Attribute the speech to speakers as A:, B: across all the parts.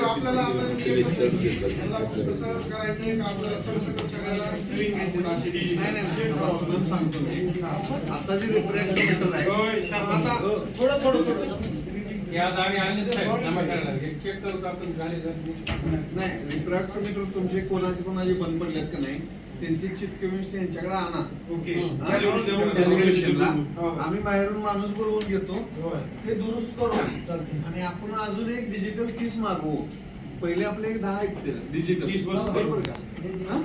A: आपल्याला आता याला कसं करायचंय का? आपल्याला सरसकट सगळ्याला नवीन घ्यायचं अशी deal?
B: नाही नाही. नाही, तुम्हाला सांगतो मी आता जे रिफ्रॅक्टर आहे
A: होय, शांत. आता थोडं थोडं थोडं.
C: या जागी आले चेक करू का आपण झाले जर
B: नाही रिफ्रॅक्टोमीटर तुमचे कोणाचे कोणाचे बंद पडलेत का नाही? त्यांची चिप केमिस्ट यांच्याकडे आणा.
A: ओके
B: हा?
A: हो.
B: आम्ही बाहेरून माणूस बोलवून घेतो.
A: होय.
B: ते दुरुस्त करू आणि आपण अजून एक डिजिटल तीस मागवू. पहिले आपले एक दहा आहेत डिजिटल
A: तीस बसू.
B: बरोबर. का हा?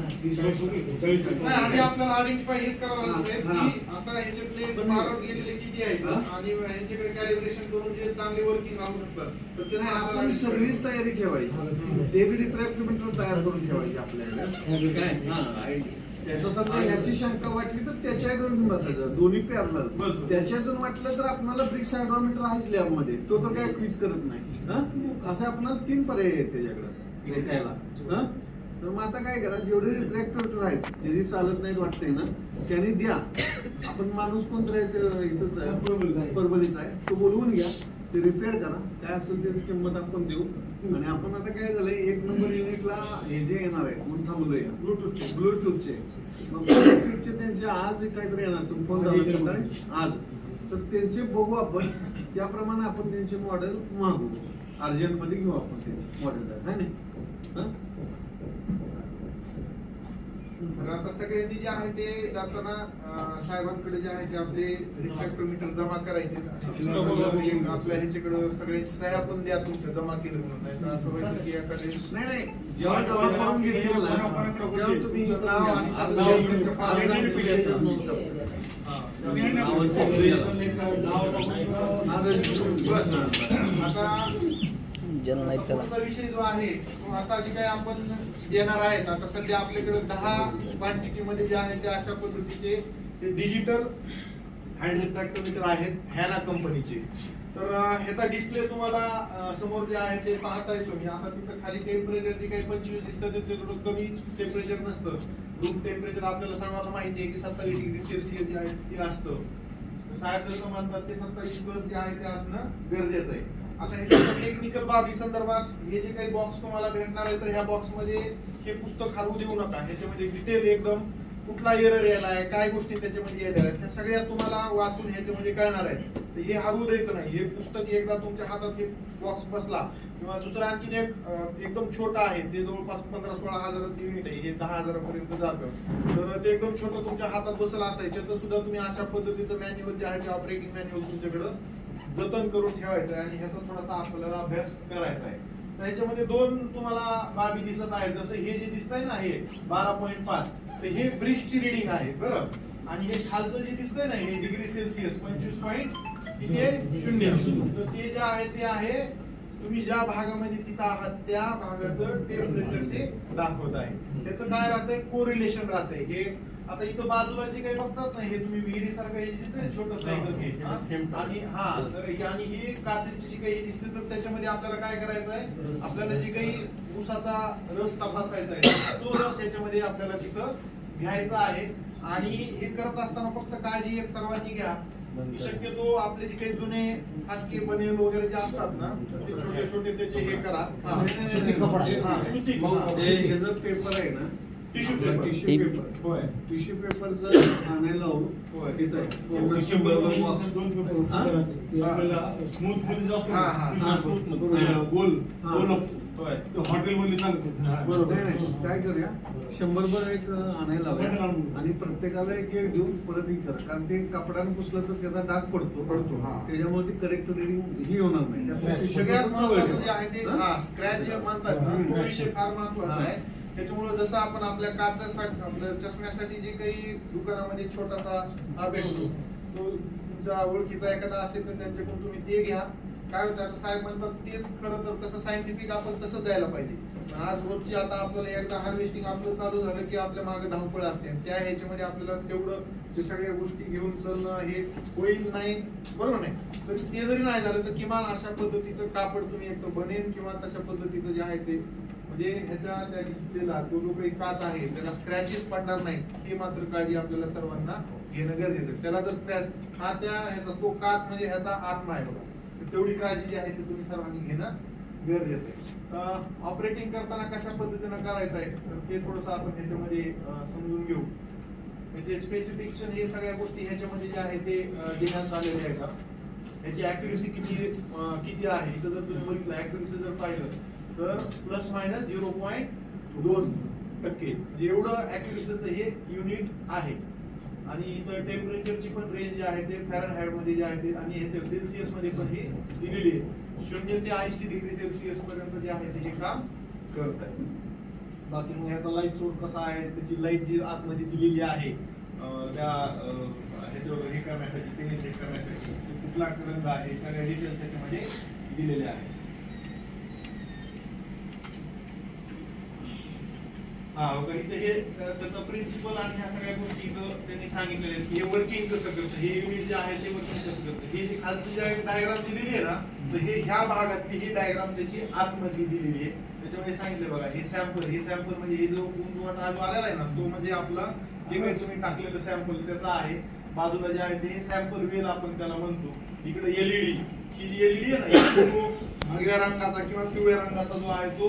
A: नाही, आधी आपल्याला आयडेंटिफाय हेच करावं लागतं. साहेब,
B: हा.
A: की आता ह्याच्यातले बारा गेलेले किती आहेत?
B: हा.
A: आणि ह्यांच्याकडे कॅलिब्रेशन करून जे चांगले वर्किंग राहू शकतात. तर ते
B: नाही,
A: आपल्याला
B: आपण सगळीच तयारी ठेवायची. ते बी रिफ्रॅक्टोमीटर तयार करून ठेवायचे आपल्याकडे काय? हा आहे. त्याचं समजा याची शंका वाटली तर त्याच्या घेऊन बसायचं. दोन्ही पॅरल. त्याच्यातून वाटलं तर आपल्याला ब्रिक्स हायड्रोमीटर आहेच लॅबमध्ये. तो तर काय क्विज करत नाही? असे आपल्याला तीन पर्याय आहेत त्याच्याकडे. हा? तर मग आता काय करा जेवढे रिफ्रॅक्टर आहेत ज्यांनी चालत नाहीत वाटतंय ना त्यांनी द्या. आपण माणूस कोणतरी इथंच आहे. परभणीचा आहे. तो बोलवून घ्या. ते रिपेअर करा. काय असेल त्याची किंमत आपण देऊ. आणि आपण आता काय झालंय एक नंबर युनिटला हे जे येणार आहे म्हणून थांबलोय ब्लूटूथचे ब्लूटूथचे. मग ब्लूटूथचे त्यांचे आज एक काहीतरी येणार तुम्ही फोन झाला सकाळी? आज. तर त्यांचे बघू आपण. त्याप्रमाणे आपण त्यांचे मॉडेल मागू. अर्जंटमध्ये घेऊ आपण त्यांचे मॉडेल आहे नाही
A: आता सगळ्यांनी जे आहे ते जाताना साहेबांकडे जे आहे ते आपले रिफ्रॅक्टोमीटर जमा करायचे. आपल्या ह्याच्याकडे सगळ्यांची सह्या पण द्या तुमच्या जमा केलं म्हणून. नाही तर असं व्हायचं की एखादे. आता विषय जो आहे तो आता जे काही आपण येणार आहेत. आता सध्या आपल्याकडे दहा क्वांटिटी मध्ये जे आहे ते अशा पद्धतीचे ते डिजिटल हँड ट्रॅक्टोमीटर आहेत हॅना कंपनीचे तर ह्याचा डिस्प्ले तुम्हाला समोर जे आहे ते पाहता येतो मी आता तिथं खाली टेम्परेचर जे काही पंचवीस दिसतं ते थोडं कमी टेम्परेचर नसतं. रूम टेम्परेचर आपल्याला सर्वांना माहिती आहे की सत्तावीस डिग्री सेल्सिअस जे आहे ते असतं. साहेब जसं म्हणतात ते सत्तावीस प्लस जे आहे ते असणं गरजेचं आहे. आता ह्याच्या टेक्निकल बाबी संदर्भात हे जे काही बॉक्स तुम्हाला भेटणार आहे तर ह्या बॉक्समध्ये हे पुस्तक हरवू देऊ नका. ह्याच्यामध्ये डिटेल एकदम. कुठला एरर यायला आहे काय गोष्टी त्याच्यामध्ये यायला आहेत ह्या सगळ्या तुम्हाला वाचून ह्याच्यामध्ये कळणार आहे तर हे हरवू द्यायचं नाही. हे पुस्तक एकदा तुमच्या हातात हे बॉक्स बसला किंवा दुसरं आणखीन एक एकदम छोटा आहे. ते जवळपास पंधरा सोळा हजाराचं युनिट आहे. हे दहा हजारापर्यंत जातं. तर ते एकदम छोटं तुमच्या हातात बसलं असायचं. त्याचं सुद्धा तुम्ही अशा पद्धतीचं मॅन्युअल जे आहे ते ऑपरेटिंग मॅन्युअल तुमच्याकडं जतन करून ठेवायचं आहे आणि ह्याचा थोडासा आपल्याला अभ्यास करायचा आहे. याच्यामध्ये दोन तुम्हाला बाबी दिसत आहेत. जसं हे जे दिसतंय ना हे बारा पॉईंट पाच तर हे ब्रिक्सची रिडिंग आहे बरं? आणि हे खालचं जे दिसतंय ना हे डिग्री सेल्सिअस पंचवीस पॉईंट किती शून्य. तर ते जे आहे ते आहे तुम्ही ज्या भागामध्ये तिथं आहात त्या भागाचं टेम्परेचर ते दाखवत आहे. त्याचं काय राहतंय? कोरिलेशन राहतंय. हे आता इथं बाजूला जे काही बघतात ना हे तुम्ही विहिरी सारखं हे छोटस एकदम? आणि हा तर आणि ही काचेची जी काही दिसते तर त्याच्यामध्ये आपल्याला काय करायचं आहे? आपल्याला जे काही ऊसाचा रस तपासायचा आहे तो रस याच्यामध्ये आपल्याला तिथं घ्यायचा आहे. आणि हे करत असताना फक्त काळजी एक सर्वांनी घ्या. शक्यतो आपले जे काही जुने फाटके बनेल वगैरे जे असतात ना ते छोटे छोटे त्याचे हे करा. हा. हा, हा.
B: पेपर आहे ना
A: tissue paper.
B: Tissue
D: tip.
B: Paper
A: होय
B: टिश्यू पेपर जर आणायला लावू
A: होय.
B: तिथं आहे. पूर्ण
A: टिश्यू
B: शंभर
A: पेपर
B: box. हा?
E: स्मूथमध्ये जास्त
A: हा, हा.
B: हा.
E: गोल
B: हा.
E: गोल
A: होय
E: हॉटेल मध्ये चालते
B: बरोबर नाही, नाही. काय करूया शंभर भर एक आणायला
E: आणून.
B: आणि प्रत्येकाला एक एक देऊन परत हे करा कारण ते कपड्यानं पुसलं तर त्याचा डाग पडतो
A: पडतो, हा.
B: त्याच्यामुळे ती करेक्ट रिडिंग ही होणार नाही
A: सगळ्यात महत्वाचं जे आहे ते स्क्रॅच जे म्हणतात. तो विषय फार
B: महत्त्वाचा.
A: आहे त्याच्यामुळे जसं आपण आपल्या काचासाठी आपल्या चष्म्यासाठी जे काही दुकानामध्ये छोटासा हा भेटतो तो तुमच्या ओळखीचा एखादा असेल तर त्यांच्याकडून तुम्ही ते घ्या. काय होतं आता साहेब म्हणतात तेच खरं तर तसं सायंटिफिक आपण तसं जायला पाहिजे. पण आज रोजची आता आपल्याला एकदा हार्वेस्टिंग आपलं चालू झालं की आपल्या मागे धावपळ असते. त्या ह्याच्यामध्ये आपल्याला तेवढं जे सगळ्या गोष्टी घेऊन चालणं हे होईल नाही बरोबर नाही? तर ते जरी नाही झालं तर किमान अशा पद्धतीचं कापड तुम्ही एक बनेन किंवा तशा पद्धतीचं जे आहे ते म्हणजे ह्याच्या त्या डिस्प्लेला तो जो काही काच आहे त्याला स्क्रॅचेस पडणार नाहीत हे मात्र काळजी आपल्याला सर्वांना घेणं गरजेचं आहे. त्याला जर स्क्रॅच हा त्या ह्याचा तो काच म्हणजे ह्याचा आत्मा आहे बघा. तर तेवढी काळजी जी आहे ती तुम्ही सर्वांनी घेणं गरजेचं आहे. ऑपरेटिंग करताना कशा पद्धतीनं करायचं आहे तर ते थोडंसं आपण ह्याच्यामध्ये समजून घेऊ. म्हणजे स्पेसिफिकेशन हे सगळ्या गोष्टी ह्याच्यामध्ये जे आहे ते देण्यात आलेले आहे का ह्याची अॅक्युरेसी किती किती आहे? इथं जर तुम्ही बघितलं अॅक्युरेसी जर पाहिलं तर प्लस मायनस झिरो पॉईंट दोन टक्के. म्हणजे एवढं अॅक्युरेसीचं हे युनिट आहे. आणि इथं टेम्परेचरची पण रेंज जी आहे ते फॅरनहाइटमध्ये जे आहे ते आणि ह्याच्या सेल्सिअसमध्ये पण हे दिलेली आहे. शून्य ते ऐंशी डिग्री सेल्सिअस पर्यंत जे आहे ते हे काम करत आहे. बाकी मग ह्याचा लाइट सोर्स कसा आहे? त्याची लाइट जी आतमध्ये दिलेली आहे त्या ह्याच्यावर हे करण्यासाठी ते करण्यासाठी कुठला रंग आहे? सगळ्या डिटेल्स त्याच्यामध्ये दिलेल्या आहे हा बघा इथे हे अं, त्याचं प्रिन्सिपल आणि ह्या सगळ्या गोष्टी त्यांनी सांगितलेल्या आहेत की हे वर्किंग कसं करतं हे युनिट जे आहे ते वर्किंग कसं करतं. हे जे खालची जे डायग्राम दिलेली आहे ना तर हे ह्या भागातली ही डायग्राम त्याची आतमधली दिलेली आहे. त्याच्यामध्ये सांगितलं बघा हे सॅम्पल हे सॅम्पल म्हणजे हे जो उंदवाटा जो आलेला आहे ना तो म्हणजे आपला जे काही तुम्ही टाकलेलं सॅम्पल त्याचा आहे. बाजूला जे आहे ते हे सॅम्पल वेल आपण त्याला म्हणतो. इकडे एलईडी ही जी एलईडी आहे ना ही भगव्या रंगाचा किंवा पिवळ्या रंगाचा जो आहे तो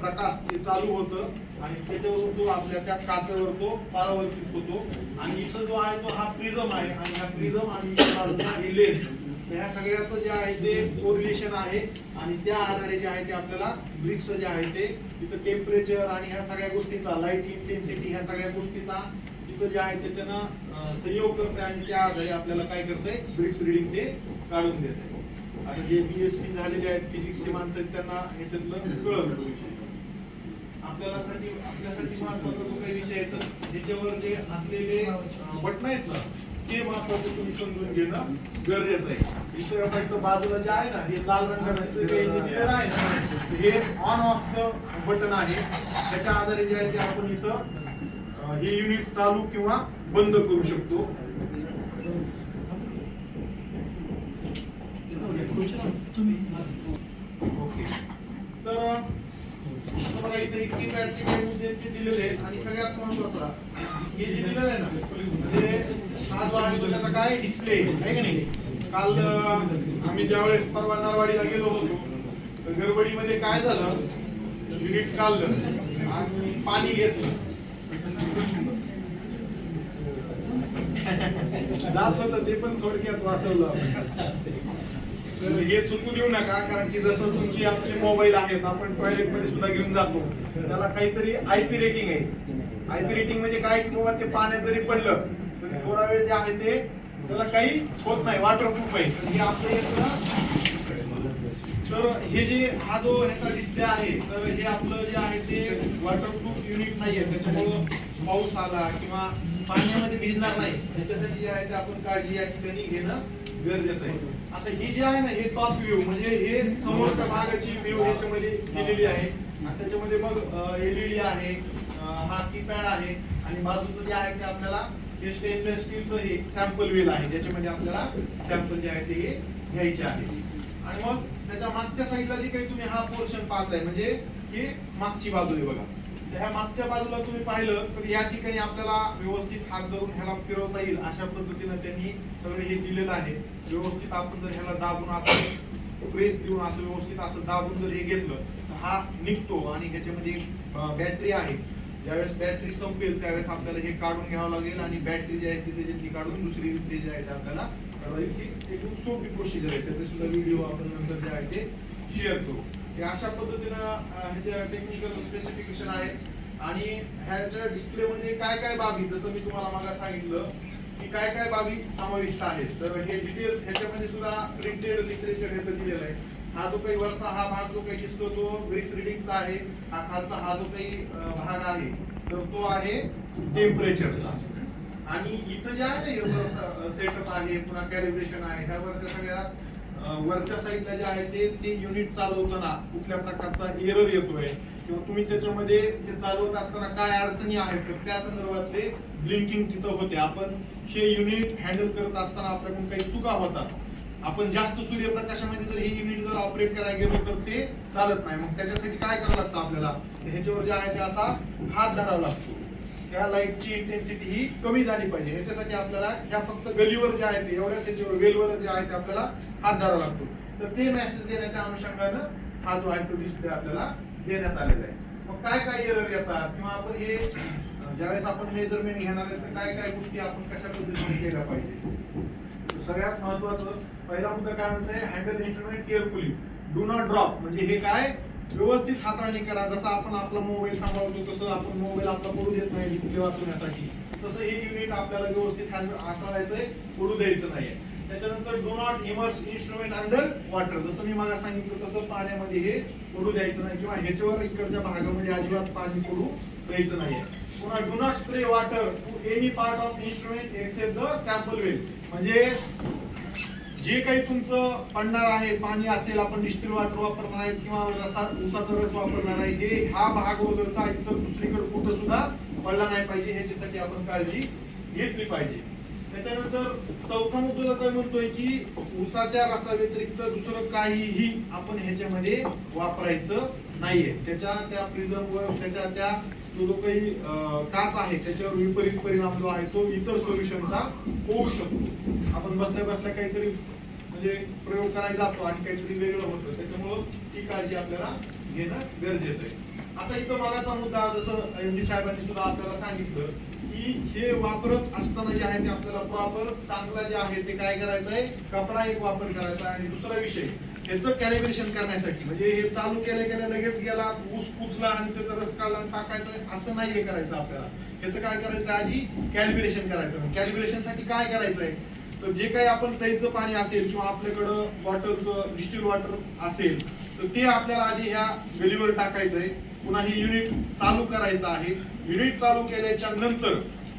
A: प्रकाश ते चालू होतं. आणि त्याच्यावरून तो आपल्या त्या काचेवर तो पारावर्तित होतो. आणि इथं जो आहे तो हा प्रिझम आहे. आणि हा प्रिझम आणि लेन्स. ह्या सगळ्याचं जे आहे ते कोरिलेशन आहे. आणि त्या आधारे जे आहे ते आपल्याला ब्रिक्स जे आहे ते तिथं टेम्परेचर आणि ह्या सगळ्या गोष्टीचा लाइट इंटेन्सिटी ह्या सगळ्या गोष्टीचा तिथं जे आहे ते त्यांना सहयोग संयोग करते आणि त्या आधारे आपल्याला काय करते ब्रिक्स रिडिंग ते काढून देते आता जे बीएससी झालेले आहेत फिजिक्सचे माणसं आहेत त्यांना ह्याच्यातलं कळलं आपल्यासाठी आपल्यासाठी महत्त्वाचा जो काही विषय येतो ह्याच्यावर जे असलेले बटन आहेत ना ते महत्वाचं तुम्ही समजून घेणं गरजेचं आहे. इतर बाजूला जे आहे ना हे लाल रंगाचं जे दिलेलं आहे ना हे ऑन ऑफचं बटन आहे. त्याच्या आधारे जे आहे ते आपण इथं हे युनिट चालू किंवा बंद करू शकतो. ओके. तर आता बघा इथे इतकी पॅडचे काही मुद्दे ते दिलेले आहेत आणि सगळ्यात महत्त्वाचा हे जे दिलेलं आहे ना म्हणजे हा जो काय डिस्प्ले आहे का नाही? काल अं, आम्ही ज्यावेळेस परवा नारवाडीला गेलो होतो तर गडबडीमध्ये काय झालं? युनिट काढलं आणि पाणी घेतलं. जात होतं ते पण थोडक्यात वाचवलं तर हे चुकू देऊ नका कारण की जसं तुमची आमचे मोबाईल आहेत आपण टॉयलेटमध्ये सुद्धा घेऊन जातो. त्याला काहीतरी आयपी रेटिंग आहे. आयपी रेटिंग म्हणजे काय? की बाबा ते पाण्यात जरी पडलं तरी थोडा वेळ जे आहे ते त्याला काही होत नाही. वॉटरप्रूफ आहे. हे आपलं हे सुद्धा तर हे जे हा जो ह्याचा डिस्प्ले आहे तर हे आपलं जे आहे ते वॉटरप्रूफ युनिट नाहीये. त्याच्यामुळं पाऊस आला किंवा पाण्यामध्ये भिजणार नाही. त्याच्यासाठी जे आहे ते आपण काळजी या ठिकाणी घेणं गरजेचं आहे. आता ही जी आहे ना हे टॉप व्ह्यू म्हणजे हे समोरच्या भागाची व्ह्यू ह्याच्यामध्ये दिलेली आहे. आणि त्याच्यामध्ये मग एलईडी आहे हा कीपॅड आहे आणि बाजूचं जे आहे ते आपल्याला हे स्टेनलेस स्टीलचं हे सॅम्पल व्हील आहे ज्याच्यामध्ये आपल्याला सॅम्पल जे आहे ते हे घ्यायचे आहे. आणि मग त्याच्या मागच्या साईडला जे काही तुम्ही हा पोर्शन पाहताय म्हणजे ही मागची बाजू आहे बघा. ह्या मागच्या बाजूला तुम्ही पाहिलं तर या ठिकाणी आपल्याला व्यवस्थित हात धरून ह्याला फिरवता येईल अशा पद्धतीनं त्यांनी सगळं हे दिलेलं आहे. व्यवस्थित आपण जर ह्याला दाबून असं प्रेस देऊन असं व्यवस्थित असं दाबून जर हे घेतलं तर हा निघतो आणि ह्याच्यामध्ये बॅटरी आहे. ज्यावेळेस बॅटरी संपेल त्यावेळेस आपल्याला हे काढून घ्यावं लागेल आणि बॅटरी जी आहे ती त्याच्यातली काढून दुसरी रिप्ले जी आहे ती आपल्याला करावी. ही एकदम सोपी प्रोसिजर आहे. त्याचे सुद्धा व्हिडिओ आपण नंतर जे आहे ते शेअर करू. हे अशा पद्धतीनं ह्याच्या टेक्निकल स्पेसिफिकेशन आहे. आणि ह्याच्या डिस्प्ले मध्ये काय काय बाबी जसं मी तुम्हाला मागा सांगितलं की काय काय बाबी समाविष्ट आहेत. तर हे डिटेल्स ह्याच्यामध्ये सुद्धा प्रिंटेड लिटरेचर ह्याचं दिलेलं आहे. हा जो काही वरचा हा भाग जो काही दिसतो तो ब्रिक्स रिडिंगचा आहे. हा खालचा हा जो काही भाग आहे तर तो आहे टेम्परेचरचा आणि इथं जे आहे सेटअप आहे पुन्हा कॅलिब्रेशन आहे ह्यावरच्या सगळ्या वरच्या साईडला जे आहे ते ते युनिट चालवताना कुठल्या प्रकारचा एरर येतोय किंवा तुम्ही त्याच्यामध्ये ते चालवत असताना काय अडचणी आहेत तर त्या संदर्भातले ब्लिंकिंग तिथं होते. आपण हे युनिट हँडल करत असताना आपल्याकडून काही चुका होतात. आपण जास्त सूर्यप्रकाशामध्ये जर हे युनिट जर ऑपरेट करायला गेलो तर ते चालत नाही. मग त्याच्यासाठी काय करावं लागतं आपल्याला? ह्याच्यावर जे आहे ते असा हात धरावा लागतो. या लाईटची इंटेन्सिटी ही कमी झाली पाहिजे. याच्यासाठी आपल्याला ह्या फक्त गलीवर जे आहे ते एवढ्याच याच्यावर वेलवर जे आहे ते आपल्याला हात धरावा लागतो. तर ते मेसेज देण्याच्या अनुषंगानं हा जो आहे तो डिस्प्ले आपल्याला देण्यात आलेला आहे. मग काय काय एरर येतात? किंवा आपण हे ज्यावेळेस आपण मेजरमेंट घेणार आहे तर काय काय गोष्टी आपण कशा पद्धतीने केल्या पाहिजे? सगळ्यात महत्वाचं पहिला मुद्दा काय म्हणतोय? Handle instrument carefully do not drop म्हणजे हे काय? व्यवस्थित हाताळणी करा. जसं आपण आपला मोबाईल सांभाळतो तसं आपण मोबाईल आपला पडू देत नाही डिस्प्ले वाचवण्यासाठी तसं हे युनिट आपल्याला व्यवस्थित हाताळायचंय पडू द्यायचं नाहीये. त्याच्यानंतर do not immerse instrument under water जसं मी मला सांगितलं तसं पाण्यामध्ये हे पडू द्यायचं नाही किंवा ह्याच्यावर इकडच्या भागामध्ये अजिबात पाणी पडू द्यायचं नाहीये. पुन्हा do not spray water to any part of instrument except the sample well म्हणजे जे काही तुमचं पडणार आहे पाणी असेल आपण डिस्टिल वॉटर वापरणार आहे किंवा रसा उसाचा रस वापरणार आहे हे हा भाग वगळता इतर दुसरीकडे कुठं सुद्धा पडला नाही पाहिजे ह्याच्यासाठी आपण काळजी घेतली पाहिजे. त्याच्यानंतर चौथा मुद्दा काय म्हणतोय की उसाच्या रसा व्यतिरिक्त दुसरं काहीही आपण ह्याच्यामध्ये वापरायचं नाहीये. त्याच्या त्या प्रिझर्व त्याच्या त्या तो जो काही काच आहे त्याच्यावर विपरीत परिणाम जो आहे तो इतर सोल्युशनचा होऊ शकतो. आपण बसल्या बसल्या काहीतरी म्हणजे प्रयोग करायला जातो आणि काहीतरी वेगळं होतं. त्याच्यामुळं ही काळजी आपल्याला घेणं गरजेचं आहे. आता इथं मागाचा मुद्दा जसं एम डी साहेबांनी सुद्धा आपल्याला सांगितलं की हे वापरत असताना जे आहे ते आपल्याला प्रॉपर चांगला जे आहे ते काय करायचं आहे कपडा एक वापर करायचा आहे. आणि दुसरा विषय ह्याचं कॅलिब्रेशन करण्यासाठी. म्हणजे हे चालू केल्या केल्या लगेच गेला ऊस कुचला आणि त्याचा रस काढला आणि टाकायचं असं नाही हे करायचं आपल्याला. ह्याचं काय करायचं आधी? कॅलिब्रेशन करायचं. कॅलिब्रेशनसाठी काय करायचं आहे तर जे काही आपण प्यायचं पाणी असेल किंवा आपल्याकडं बॉटलचं डिस्टिल वॉटर असेल तर ते आपल्याला आधी ह्या गलीवर टाकायचं आहे पुन्हा हे युनिट चालू करायचं आहे. युनिट चालू केल्याच्यानंतर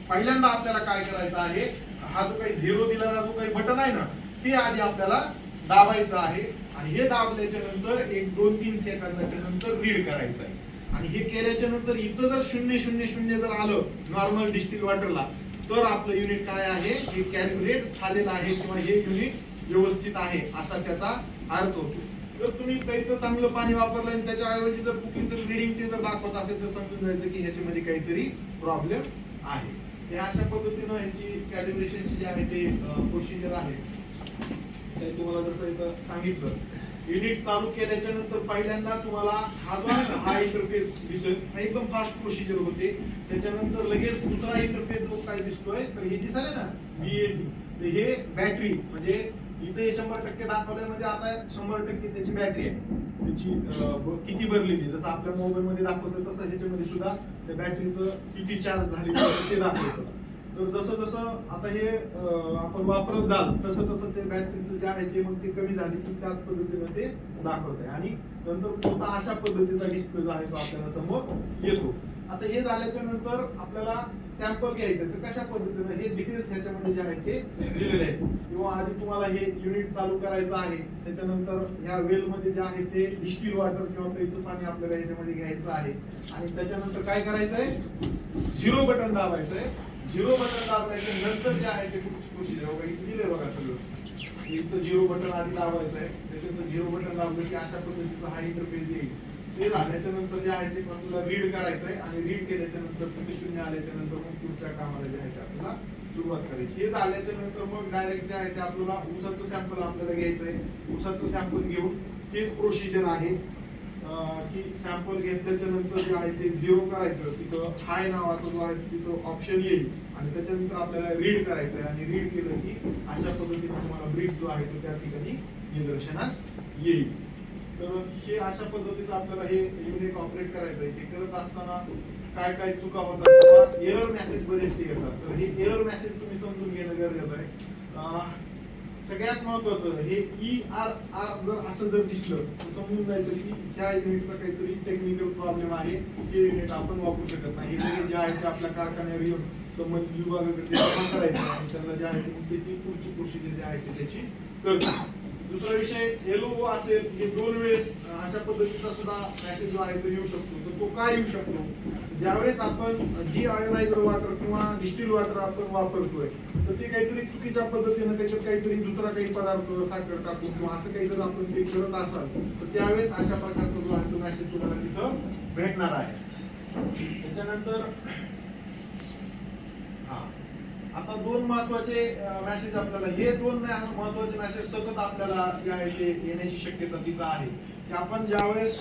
A: पहिल्यांदा आपल्याला काय करायचं आहे? हा जो काही झिरो दिलेला जो काही बटन आहे ना ते आधी आपल्याला दाबायचं आहे. आणि हे दाबल्याच्या नंतर एक दोन तीन सेकंदाच्या नंतर रीड करायचं आहे. आणि हे केल्याच्यानंतर इथं जर शून्य शून्य शून्य जर आलं नॉर्मल डिस्टिल वॉटरला तर आपलं युनिट काय आहे? हे कॅल्क्युलेट झालेलं आहे किंवा हे युनिट व्यवस्थित आहे असा त्याचा अर्थ होतो. जर तुम्ही प्यायचं चांगलं पाणी वापरलं आणि त्याच्याऐवजी जर कुठली तरी रिडिंग ते जर दाखवत असेल तर समजून जायचं की ह्याच्यामध्ये काहीतरी प्रॉब्लेम आहे. हे अशा पद्धतीनं ह्याची कॅल्क्युलेशनची जे आहे ते प्रोसिजर आहे. त्यांनी तुम्हाला जसं इथं सांगितलं. युनिट चालू केल्याच्यानंतर पहिल्यांदा तुम्हाला हा जो हा इंटरफेस दिसेल. हा एकदम फास्ट प्रोसिजर होते. त्याच्यानंतर लगेच दुसरा इंटरफेस जो काय दिसतोय तर हे दिसाले ना बीएटी तर हे बॅटरी म्हणजे इथे शंभर टक्के दाखवल्यामध्ये म्हणजे आता शंभर टक्के त्याची बॅटरी आहे. त्याची किती भरलेली जसं आपल्या मोबाईल मध्ये दाखवतं तसं ह्याच्यामध्ये सुद्धा त्या बॅटरीचं किती चार्ज झाली ते दाखवतं तर जसं जसं आता हे आपण वापरत जाल तसं तसं ते बॅटरीचं जे आहे ते मग ते कमी झाली की त्याच पद्धतीनं ते दाखवत आहे आणि नंतर पुढचा अशा पद्धतीचा डिस्प्ले जो आहे तो आपल्याला समोर येतो. आता हे झाल्याच्यानंतर आपल्याला सॅम्पल घ्यायचं तर कशा पद्धतीने? हे डिटेल्स ह्याच्यामध्ये जे आहेत ते दिलेले आहेत. किंवा आधी तुम्हाला हे युनिट चालू करायचं आहे त्याच्यानंतर ह्या वेल मध्ये जे आहे ते डिस्टिल वॉटर किंवा प्यायचं पाणी आपल्याला याच्यामध्ये घ्यायचं आहे. आणि त्याच्यानंतर काय करायचं आहे झिरो बटन दाबायचं आहे झिरो बटन दाबायचं नंतर जे आहे ते पुढची खुशी बघा इथे बघा सगळं. इथं झिरो बटन आधी दाबायचं आहे त्याच्यानंतर झिरो बटन दाबलं की अशा पद्धतीचा हा इंटरफेस येईल. ते झाल्याच्यानंतर जे आहे ते आपल्याला रीड करायचं आहे आणि रीड केल्याच्यानंतर तुम्ही शून्य आल्याच्यानंतर मग पुढच्या कामाला जे आहे ते आपल्याला सुरुवात करायची. हे झाल्याच्यानंतर मग डायरेक्ट जे आहे ते आपल्याला ऊसाचं सॅम्पल आपल्याला घ्यायचं आहे ऊसाचं सॅम्पल घेऊन तेच प्रोसिजर आहे. की सॅम्पल घेतल्याच्या नंतर जे आहे ते झिरो करायचं तिथं हाय नावाचा जो आहे तिथं ऑप्शन येईल. आणि त्याच्यानंतर आपल्याला रीड करायचं आहे. आणि रीड केलं की अशा पद्धतीने तुम्हाला ब्रिज जो आहे तो त्या ठिकाणी निदर्शनास येईल. तर हे अशा पद्धतीचं आपल्याला हे युनिट ऑपरेट करायचं आहे. ते करत असताना काय काय चुका होतात? एरर मेसेज बरेचसे येतात. तर हे एरर मेसेज तुम्ही समजून घेणं गरजेचं आहे. सगळ्यात महत्वाचं म्हणजे हे ई आर आर जर असं जर दिसलं तर समजून जायचं की ह्या युनिटचा काहीतरी टेक्निकल प्रॉब्लेम आहे हे युनिट आपण वापरू शकत नाही. हे सगळे जे आहे ते आपल्या कारखान्यावर येऊन संबंधित विभागाकडे करायचं आणि त्यांना जे आहे ते पुढची प्रोसिजर आहे त्याची करतात दुसरा विषय एलओ असेल हे दोन वेळेस अशा पद्धतीचा सुद्धा मेसेज जो आहे तो येऊ शकतो. तर तो काय येऊ शकतो? ज्यावेळेस आपण जी आयोनायझर वॉटर किंवा डिस्टिल वॉटर आपण वापरतोय तर ते काहीतरी चुकीच्या पद्धतीने त्याच्यात काहीतरी दुसरा काही पदार्थ साखर टाकून किंवा असं काही जर आपण ते करत असाल तर त्यावेळेस अशा प्रकारचा जो आहे तो मेसेज तुम्हाला तिथं भेटणार आहे. त्याच्यानंतर हा. आता दोन महत्त्वाचे मेसेज आपल्याला हे दोन महत्त्वाचे मेसेज सतत आपल्याला जे आहे ते येण्याची शक्यता तिथं आहे. की आपण ज्यावेळेस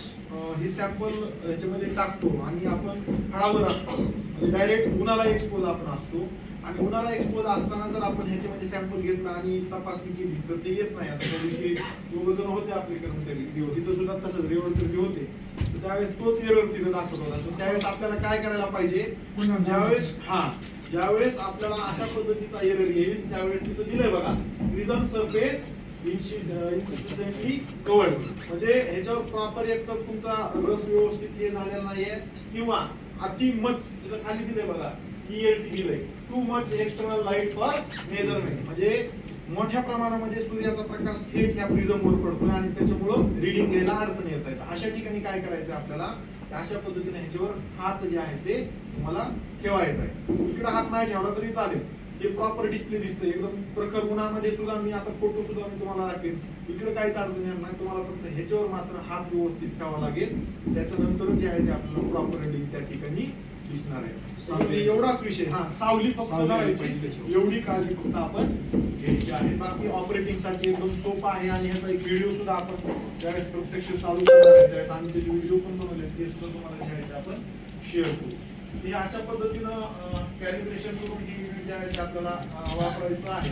A: हे सॅम्पल याच्यामध्ये टाकतो आणि आपण फळावर असतो म्हणजे डायरेक्ट उन्हाला एक्सपोज आपण असतो आणि उन्हाला एक्सपोज असताना जर आपण ह्याच्यामध्ये सॅम्पल घेतला आणि तपासणी केली तर ते येत नाही. आता त्या दिवशी दोघं होते आपले कर्मचारी तिथे सुद्धा तसंच रेवणकर होते. तर त्यावेळेस तोच एरर तिथे दाखवत होता. तर त्यावेळेस आपल्याला काय करायला पाहिजे? ज्यावेळेस हा. ज्यावेळेस आपल्याला अशा पद्धतीचा एरर येईल त्यावेळेस तिथं दिलंय बघा. रिझन सरफेस इन्सिफिशियंटली कवर्ड म्हणजे ह्याच्यावर प्रॉपर एक तर तुमचा रस व्यवस्थित हे झालेला नाहीये. किंवा अति मच तिथं खाली दिलंय बघा. ईएलटी दिलंय. Too much external light for measurement म्हणजे मोठ्या प्रमाणामध्ये सूर्याचा प्रकाश थेट ह्या प्रिझमवर पडतोय आणि त्याच्यामुळं रिडिंग घ्यायला अडचण येत आहेत अशा ठिकाणी काय करायचं आपल्याला? अशा पद्धतीने ह्याच्यावर हात जे आहे ते तुम्हाला ठेवायचा आहे. इकडे हात नाही ठेवला तरी चालेल. ते प्रॉपर डिस्प्ले दिसतंय. एकदम प्रखर उन्हामध्ये सुद्धा मी आता फोटो सुद्धा मी तुम्हाला दाखवेन. इकडे काहीच अडचण येणार नाही. तुम्हाला फक्त ह्याच्यावर मात्र हात व्यवस्थित ठेवावा लागेल. त्याच्यानंतर जे आहे ते आपल्याला प्रॉपर त्या ठिकाणी दिसणार आहे.
E: सावली.
A: एवढाच विषय. हा सावली फक्त धरायची. एवढी काळजी फक्त आपण घ्यायची आहे. बाकी ऑपरेटिंगसाठी एकदम सोपा आहे आणि ह्याचा एक व्हिडिओ सुद्धा आपण ज्यावेळेस प्रत्यक्ष चालू करणार आहे त्यावेळेस आम्ही त्याचे व्हिडिओ पण बनवले ते सुद्धा तुम्हाला ते आपण शेअर करू. हे अशा पद्धतीनं कॅलिब्रेशन करून ही unit जे आहे ते आपल्याला वापरायचं आहे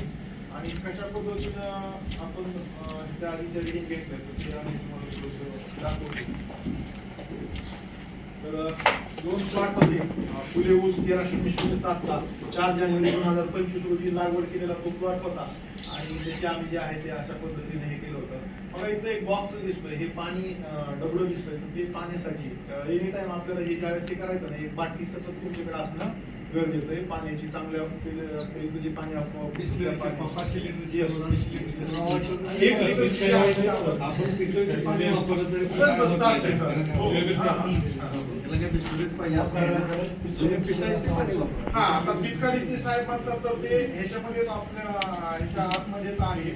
A: आणि कशा पद्धतीनं आपण ह्याच्या आधीच्या रिडिंग घेतल्या तर ते आम्ही तुम्हाला दाखवतो. तर दोन प्लॉटमध्ये फुले ऊस तेराशे शून्य सातचा चार जानेवारी दोन हजार पंचवीस रोजी लागवड केलेला तो प्लॉट होता. आणि त्याचे आम्ही जे आहे ते अशा पद्धतीने हे केलं होतं. बघा इथं एक बॉक्स दिसतोय. हे पाणी अं, डबडं दिसतंय. ते पाण्यासाठी. एनी टाईम आपल्याला हे ज्यावेळेस हे करायचं नाही एक बाटली सतत तुमच्याकडे असणं गरजेचं आहे. पाण्याची चांगल्या जे पाणी असतं
E: पाचशे एक
A: ते
E: आपण पाणी.
A: हो, आता पिचकारीचे साहेब म्हणतात तर ते ह्याच्यामध्येच आपल्या ह्याच्या आतमध्येच आहे.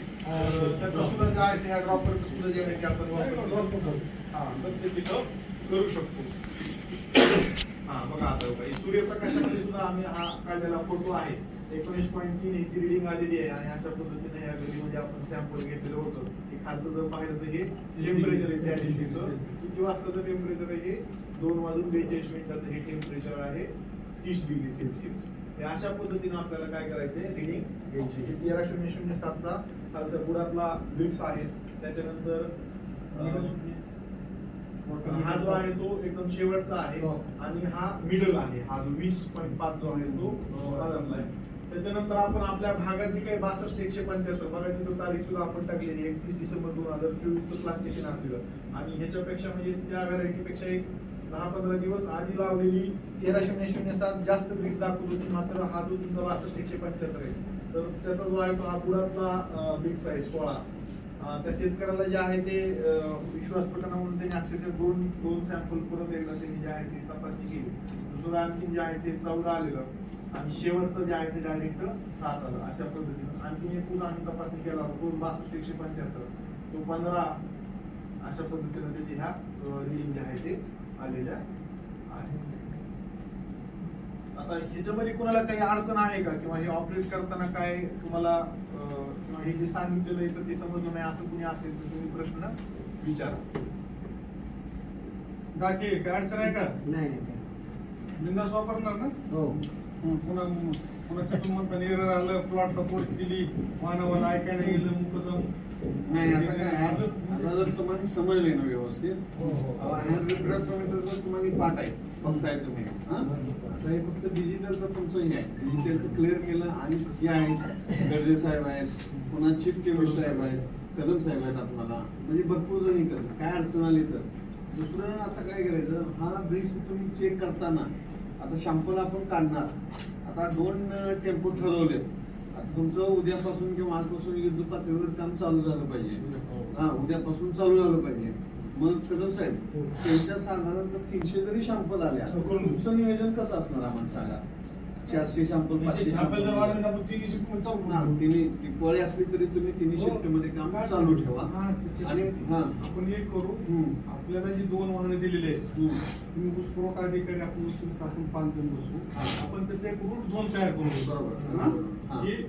A: त्याचं सुद्धा जे आहे ते ह्या ड्रॉपरचं सुद्धा जे आहे ते आपण हा तर ते तिथं करू शकतो. हा बघा आता सूर्यप्रकाशामध्ये सुद्धा आम्ही हा काढलेला फोटो आहे. एकोणीस पॉईंट तीन याची रिडिंग आलेली आहे आणि अशा पद्धतीने या गलीमध्ये म्हणजे आपण सॅम्पल घेतलेलं होतं. खालचं जर पाहिलं तर हे टेम्परेचर आहे त्या दिवशीचं किती वाजताचं टेम्परेचर आहे हे? दोन वाजून बेचाळीस मिनिटाचं हे टेम्परेचर आहे तीस डिग्री सेल्सिअस. हे अशा पद्धतीने आपल्याला काय करायचंय? रिडिंग घ्यायची. हे तेरा शून्य शून्य सातचा खालचा बुडातला बिट्स आहे. त्याच्यानंतर जो आहे तो एकदम शेवटचा आहे आणि हा मिडल आहे. हा जो वीस पॉईंट पाच जो आहे तो मधातला आहे. त्याच्यानंतर आपण आपल्या भागात जी काही बासष्ट एकशे पंच्याहत्तर बघा तिथं तारीख सुद्धा आपण टाकलेली एकतीस डिसेंबर दोन हजार चोवीस प्लांटेशन असलेलं. आणि ह्याच्यापेक्षा म्हणजे त्या व्हरायटी पेक्षा एक दहा पंधरा दिवस आधी लावलेली तेरा शून्य शून्य सात जास्त ब्रिक्स दाखवत होती. मात्र हा जो तुमचा बासष्ट एकशे पंच्याहत्तर आहे. तर त्याचा जो आहे तो हा पुढातला ब्रिक्स आहे सोळा. त्या शेतकऱ्याला जे आहे ते विश्वास पटना म्हणून त्यांनी अक्षरशः दोन दोन सॅम्पल परत एकदा त्यांनी जे आहे ते तपासणी केली. दुसरं आणखी जे आहे ते चौदा आलेलं आणि शेवटचं जे आहे ते डायरेक्ट सात आलं. अशा पद्धतीनं आणखी एक पुन्हा आम्ही तपासणी केला होता. दोन बासष्ट एकशे पंच्याहत्तर. तो पंधरा. अशा पद्धतीनं त्याचे ह्या रिडिंग जे आहे ते आलेल्या आहे. आता ह्याच्यामध्ये कुणाला काही अडचण आहे का? किंवा हे ऑपरेट करताना काय तुम्हाला हे जे सांगितलेलं आहे तर ते समजलं नाही असं कुणी असेल तर तुम्ही प्रश्न विचारा.
E: बाकी काय अडचण आहे का?
D: नाही.
E: बिंदास वापरणार ना?
D: हो.
E: पुन्हा पुन्हा म्हणताना एरर आलं प्लॉटला पोट केली मानवाला ऐकायला गेलं मुकदम.
B: नाही आता काय आता जर तुम्हाला समजले ना व्यवस्थित
E: हो, हो.
B: तुम्हाला पाठ आहे बघताय तुम्ही हा? आता हे फक्त डिजिटलचं तुमचं हे आहे. डिजिटलचं क्लिअर केलं आणि हे आहे. गडजे साहेब आहेत पुन्हा चीफ केमिस्ट साहेब आहेत कदम साहेब आहेत आपल्याला. म्हणजे भरपूर जणी करतात काय अडचण आली तर. दुसरं आता काय करायचं? हा ब्रिक्स तुम्ही चेक करताना आता शॅम्पल आपण काढणार. आता दोन टेम्पो ठरवलेत. तुमचं उद्यापासून किंवा आजपासून युद्ध पातळीवर काम चालू झालं पाहिजे. हा. उद्यापासून चालू झालं पाहिजे. मग कदम साहेब त्यांच्या साधारणतः तीनशे जरी शॅम्पल आल्या तुमचं नियोजन कसं असणार आम्हाला सांगा? चारशे शॅम्पल पाचशे
E: सापल जर वाढले आपण तिन्ही शिकून चालू
B: हा, तिन्ही दिवाळी असली तरी तुम्ही तिन्ही
E: हो.
B: शिफ्टमध्ये काम चालू ठेवा
E: हा,
B: आणि हा
E: आपण एक करू. आपल्याला जी दोन वाहनं दिलेली आहेत. तुम्ही ऊस पुरवठा अधिकारी आपण ऊस आपण पाच जण बसू
B: हा.
E: आपण त्याचा एक रूट झोन तयार करू
B: बरोबर.
E: हा?
B: हा.
E: की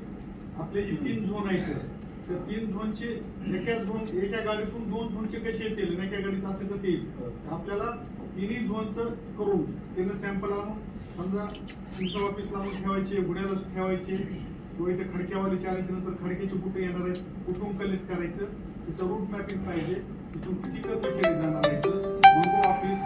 E: आपले जे तीन झोन आहेत तर तीन झोनचे एका झोन एका गाडीतून दोन झोनचे कसे येतील एका गाडीचं असं कसं येईल आपल्याला तिन्ही झोनचं करून त्यानं सॅम्पल आणून समजा तुमच्या ऑफिसला आणून ठेवायचे गुन्ह्याला ठेवायचे किंवा इथे खडक्यावालीचे आल्याच्यानंतर खडक्याचे कुठे येणार आहेत कुठून कलेक्ट करायचं. त्याचं रूट मॅपिंग पाहिजे. तिथून किती कर्मचारी जाणार आहे? ऑफिस